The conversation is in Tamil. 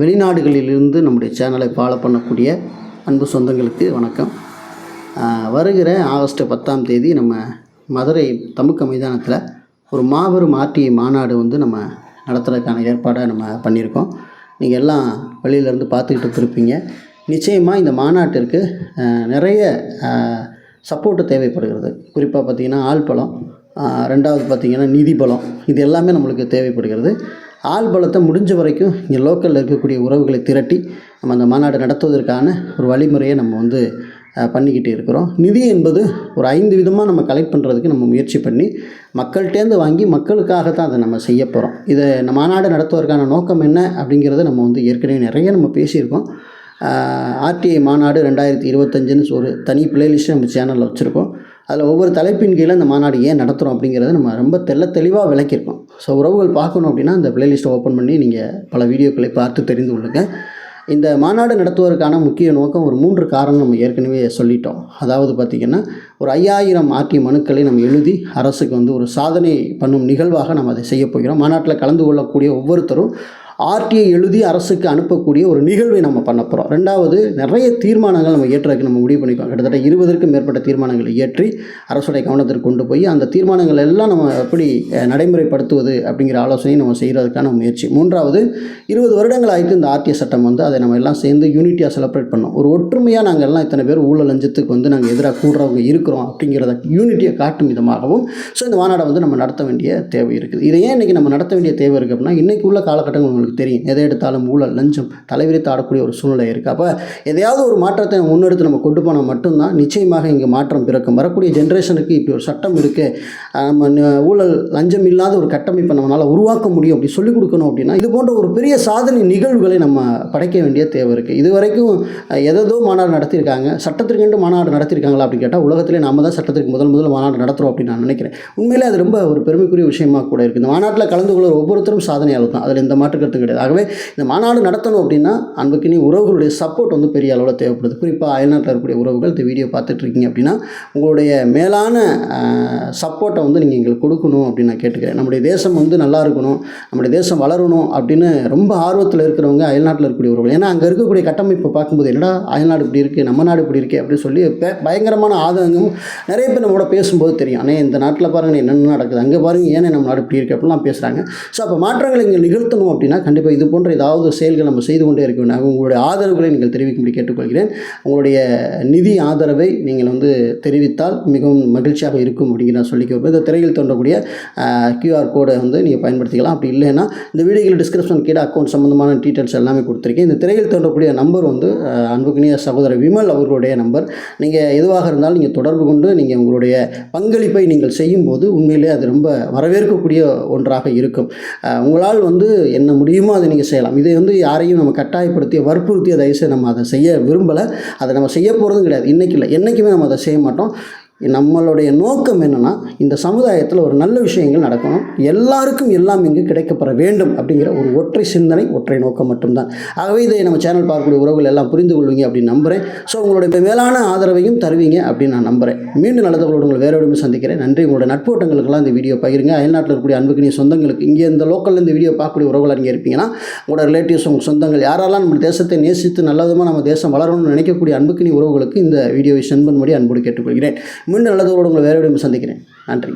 வெளிநாடுகளிலிருந்து நம்முடைய சேனலை ஃபாலோ பண்ணக்கூடிய அன்பு சொந்தங்களுக்கு வணக்கம். வருகிற ஆகஸ்ட் பத்தாம் தேதி நம்ம மதுரை தமுக்க மைதானத்தில் ஒரு மாபெரும் ஆர்டிஐ மாநாடு வந்து நம்ம நடத்துறதுக்கான ஏற்பாடை நம்ம பண்ணியிருக்கோம். நீங்கள் எல்லாம் வெளியிலேருந்து பார்த்துக்கிட்டு இருப்பீங்க நிச்சயமாக இந்த மாநாட்டிற்கு நிறைய சப்போர்ட்டு தேவைப்படுகிறது. குறிப்பாக பார்த்திங்கன்னா ஆள் பலம் ரெண்டாவது பார்த்திங்கன்னா நிதி பலம் இது எல்லாமே நம்மளுக்கு தேவைப்படுகிறது. ஆள் பலத்தை முடிஞ்ச வரைக்கும் இங்கே லோக்கலில் இருக்கக்கூடிய உறவுகளை திரட்டி நம்ம அந்த மாநாடு நடத்துவதற்கான ஒரு வழிமுறையை நம்ம வந்து பண்ணிக்கிட்டு இருக்கிறோம். நிதி என்பது ஒரு ஐந்து விதமாக நம்ம கலெக்ட் பண்ணுறதுக்கு நம்ம முயற்சி பண்ணி மக்கள்கிட்டேருந்து வாங்கி மக்களுக்காக தான் அதை நம்ம செய்ய போகிறோம் இதை நம்ம மாநாடு நடத்துவதற்கான நோக்கம் என்ன அப்படிங்கிறத நம்ம வந்து ஏற்கனவே நிறைய நம்ம பேசியிருக்கோம். ஆர்டிஐ மாநாடு ரெண்டாயிரத்தி இருபத்தஞ்சுன்னு ஒரு தனி பிளேலிஸ்ட்டு நம்ம சேனலில் வச்சுருக்கோம். அதில் ஒவ்வொரு தலைப்பின் கீழே இந்த மாநாடு ஏன் நடத்துகிறோம் அப்படிங்கிறத நம்ம ரொம்ப தெள்ள தெளிவாக விளக்கியிருக்கோம். ஸோ உறவுகள் பார்க்கணும் அப்படின்னா அந்த பிளேலிஸ்ட்டை ஓப்பன் பண்ணி நீங்கள் பல வீடியோக்களை பார்த்து தெரிந்து கொள்ளுங்கள் இந்த மாநாடு நடத்துவதற்கான முக்கிய நோக்கம் ஒரு மூன்று காரணம் நம்ம ஏற்கனவே சொல்லிட்டோம். அதாவது பார்த்திங்கன்னா ஒரு ஐயாயிரம் ஆர்டி மனுக்களை நம்ம எழுதி அரசுக்கு வந்து ஒரு சாதனை பண்ணும் நிகழ்வாக நம்ம அதை செய்ய போகிறோம். மாநாட்டில் கலந்து கொள்ளக்கூடிய ஒவ்வொருத்தரும் ஆர்டிஐ எழுதி அரசுக்கு அனுப்பக்கூடிய ஒரு நிகழ்வை நம்ம பண்ண போகிறோம் ரெண்டாவது நிறைய தீர்மானங்கள் நம்ம ஏற்றுறதுக்கு நம்ம முடிவு பண்ணிக்கோம். கிட்டத்தட்ட இருபதற்கும் மேற்பட்ட தீர்மானங்களை ஏற்றி அரசுடைய கவனத்திற்கு கொண்டு போய் அந்த தீர்மானங்கள் எல்லாம் நம்ம எப்படி நடைமுறைப்படுத்துவது அப்படிங்கிற ஆலோசனையை நம்ம செய்கிறதுக்கான முயற்சி. மூன்றாவது இருபது வருடங்கள் ஆயிட்டு இந்த ஆர்டிஐ சட்டம் வந்து அதை நம்ம எல்லாம் சேர்ந்து யூனிட்டியாக செலிப்ரேட் பண்ணோம். ஒரு ஒற்றுமையாக நாங்கள் எல்லாம் இத்தனை பேர் ஊழல் லஞ்சத்துக்கு வந்து நாங்கள் எதிராக கூடுறவங்க இருக்கிறோம் அப்படிங்கிறத யூனிட்டியை காட்டும் விதமாகவும் ஸோ இந்த மாநாடை வந்து நம்ம நடத்த வேண்டிய தேவை இருக்குது. இதை ஏன் இன்றைக்கி நம்ம நடத்த வேண்டிய தேவை இருக்குது அப்படின்னா இன்றைக்கி உள்ள காலகட்டங்கள் உங்களுக்கு தெரியும். எதை எடுத்தாலும் ஊழல் லஞ்சம் தலைவிரித்து ஆடக்கூடிய ஒரு சூழ்நிலை இருக்குது அப்போ எதையாவது ஒரு மாற்றத்தை முன்னெடுத்து நம்ம கொண்டு போனால் மட்டும்தான் நிச்சயமாக இங்கே மாற்றம் பிறக்கும். வரக்கூடிய ஜென்ரேஷனுக்கு இப்படி ஒரு சட்டம் இருக்குது நம்ம ஊழல் லஞ்சம் இல்லாத ஒரு கட்டமைப்பை நம்மளால் உருவாக்க முடியும். அப்படி சொல்லிக் கொடுக்கணும் அப்படின்னா இது போன்ற ஒரு பெரிய சாதனை நிகழ்வுகளை நம்ம படைக்க வேண்டிய தேவை இருக்குது இது வரைக்கும் எதோ மாநாடு நடத்தியிருக்காங்க. சட்டத்திற்கென்று மாநாடு நடத்தியிருக்காங்களா அப்படின்னு கேட்டால் உலகத்திலே நாம தான் சட்டத்திற்கு முதல் முதல் மாநாடு நடத்துகிறோம் அப்படின்னு நான் நினைக்கிறேன். உண்மையிலே அது ரொம்ப ஒரு பெருமைக்குரிய விஷயமாக கூட இருக்குது இந்த மாநாட்டில் கலந்து கொள்ள ஒவ்வொருத்தரும் சாதனையாளர் தான். அதில் இந்த மாற்றுக்கிறது கருத்து கிடையாது. ஆகவே இந்த மாநாடு நடத்தணும் அப்படின்னா அன்புக்கு நீ உறவுகளுடைய சப்போர்ட் வந்து பெரிய அளவில் தேவைப்படுது. குறிப்பாக அயல்நாட்டில் இருக்கக்கூடிய உறவுகள் இந்த வீடியோ பார்த்துட்ருக்கீங்க அப்படின்னா உங்களுடைய மேலான சப்போர்ட்டை வந்து நீங்கள் எங்களுக்கு கொடுக்கணும் அப்படின்னு நான் கேட்டுக்கிறேன். நம்முடைய தேசம் வந்து நல்லா இருக்கணும் நம்முடைய தேசம் வளரணும் அப்படின்னு ரொம்ப ஆர்வத்தில் இருக்கிறவங்க அயல்நாட்டில் இருக்கக்கூடிய உறவுகள். ஏன்னா அங்கே இருக்கக்கூடிய கட்டமைப்பை பார்க்கும்போது என்னடா அயல்நாடு இப்படி இருக்குது நம்ம நாடு இப்படி இருக்குது அப்படின்னு சொல்லி பே- பயங்கரமான ஆதங்கம் நிறைய பேர் நம்மளோட பேசும்போது தெரியும். ஆனால் இந்த நாட்டில் பாருங்கள் என்னென்ன நடக்குது? அங்கே பாருங்கள் ஏன்னா நம்ம நாடு இப்படி இருக்குது அப்படிலாம் பேசுகிறாங்க ஸோ அப்போ மாற்றங்களை இங்கே நிகழ்த்தணும் அப்படின்னா கண்டிப்பாக இது போன்ற ஏதாவது செயல்கள் நம்ம செய்து கொண்டே இருக்க வேண்டும். உங்களுடைய ஆதரவுகளை நீங்கள் தெரிவிக்கும்படி கேட்டுக்கொள்கிறேன். உங்களுடைய நிதி ஆதரவை நீங்கள் வந்து தெரிவித்தால் மிகவும் மகிழ்ச்சியாக இருக்கும் அப்படிங்கிற நான் சொல்லிக்க இந்த திரையில் தோன்றக்கூடிய கியூஆர் கோடை வந்து நீங்கள் பயன்படுத்திக்கலாம். அப்படி இல்லைன்னா இந்த வீடியோவில் டிஸ்கிரிப்ஷன் கீழே அக்கௌண்ட் சம்மந்தமான டீட்டெயில்ஸ் எல்லாமே கொடுத்துருக்கேன். இந்த திரையில் தோன்றக்கூடிய நம்பர் வந்து அன்புக்குனிய சகோதரர் விமல் அவர்களுடைய நம்பர் நீங்கள் எதுவாக இருந்தாலும் நீங்கள் தொடர்பு கொண்டு நீங்கள் உங்களுடைய பங்களிப்பை நீங்கள் செய்யும்போது உண்மையிலே அது ரொம்ப வரவேற்கக்கூடிய ஒன்றாக இருக்கும். உங்களால் வந்து என்ன முடியும்? அதை நீங்கள் செய்யலாம். இதை வந்து யாரையும் நம்ம கட்டாயப்படுத்தி வற்புறுத்திய தயவுசெய்து நம்ம அதை செய்ய விரும்பலை. அதை நம்ம செய்ய போகிறதும் கிடையாது. இன்றைக்கி இல்லை. என்றைக்குமே நம்ம அதை செய்ய மாட்டோம். நம்மளுடைய நோக்கம் என்னென்னா இந்த சமுதாயத்தில் ஒரு நல்ல விஷயங்கள் நடக்கணும். எல்லாருக்கும் எல்லாம் இங்கு கிடைக்கப்பெற வேண்டும் அப்படிங்கிற ஒரு ஒற்றை சிந்தனை ஒற்றை நோக்கம் மட்டும்தான். ஆகவே இதை நம்ம சேனல் பார்க்கக்கூடிய உறவுகள் எல்லாம் புரிந்து கொள்வீங்க அப்படின்னு நம்புகிறேன் ஸோ உங்களுடைய மேலான ஆதரவையும் தருவீங்க அப்படின்னு நான் நம்புகிறேன் மீண்டும் நடந்தவர்களோடு உங்களை வேற இடமே சந்திக்கிறேன். நன்றி. உங்களோட நட்போட்டங்களுக்கெல்லாம் இந்த வீடியோ பகிருங்க. அயல்நாட்டில் இருக்கக்கூடிய அன்புக்கு சொந்தங்களுக்கு இங்கே இந்த லோக்கலில் இந்த வீடியோ பார்க்கக்கூடிய உறவுகள் இங்கே இருப்பீங்கன்னா உங்களோட ரிலேட்டிவ்ஸ் உங்கள் சொந்தங்கள் யாரெல்லாம் நம்ம தேசத்தை நேசித்து நல்ல விதமாக நம்ம தேசம் வளரணும்னு நினைக்கக்கூடிய அன்புக்கு உறவுகளுக்கு இந்த வீடியோவை சென்ட் பண்ணும்படி அன்போடு கேட்டுக்கொள்கிறேன். மீண்டும் நல்லதோடு உங்களை வேறு விடம் சந்திக்கிறேன். நன்றி.